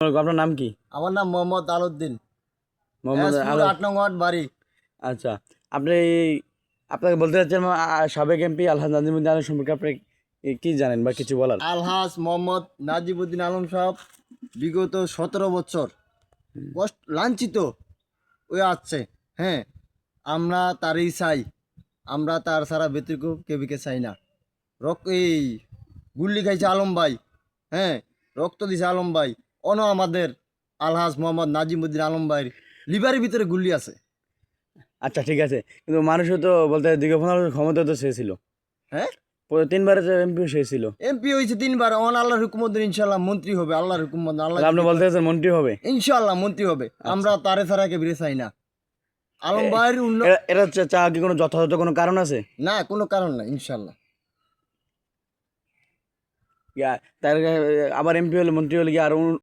আপনার নাম কি? আমার নাম মোহাম্মদ আলউদ্দিন। মোহাম্মদ আট নং ওয়ার্ড বাড়ি। আচ্ছা আপনি আপনাকে বলতে চাচ্ছেন সাবেক এমপি আলহাজ নাজিমুদ্দিন আলম সম্পর্কে আপনি কি- জানেন বা কিছু বলার? আলহাজ মোহাম্মদ নাজিবুদ্দিন আলম সাহেব বিগত সতেরো বছর। কষ্ট লাঞ্ছিত ওই আসছে। হ্যাঁ আমরা তারই চাই। আমরা তার সারা ব্যতিক্রম কেবিকে চাই না। রক এই গুল্লি খাইছে আলম ভাই। হ্যাঁ রক্ত দিছে আলম ভাই। অন আমাদের আলহাজ মোহাম্মদ নাজিমুদ্দিন আলম ভাইয়ের লিভারের ভিতরে গুল্লি আছে। আচ্ছা ঠিক আছে। কিন্তু মানুষও তো বলতে দীর্ঘ পনেরো ক্ষমতা তো চেয়েছিল হ্যাঁ? তিনবারে এমপি চেয়েছিল এমপি হয়েছে তিনবার। অন আল্লাহর হুকুমত ইনশাল্লাহ মন্ত্রী হবে। আল্লাহর হুকুমত আল্লাহ আপনি বলতে চাচ্ছেন মন্ত্রী হবে? ইনশাল্লাহ মন্ত্রী হবে। আমরা তারে ছাড়াকে বেরিয়ে চাই না। আলম ভাইয়ের উন্ন- এরা- এটা চা- কি কোনো যথাযথ কোনো কারণ আছে? না কোনো কারণ না ইনশাল্লাহ তার আবার এমপি হলে মন্ত্রী হলে কি আরও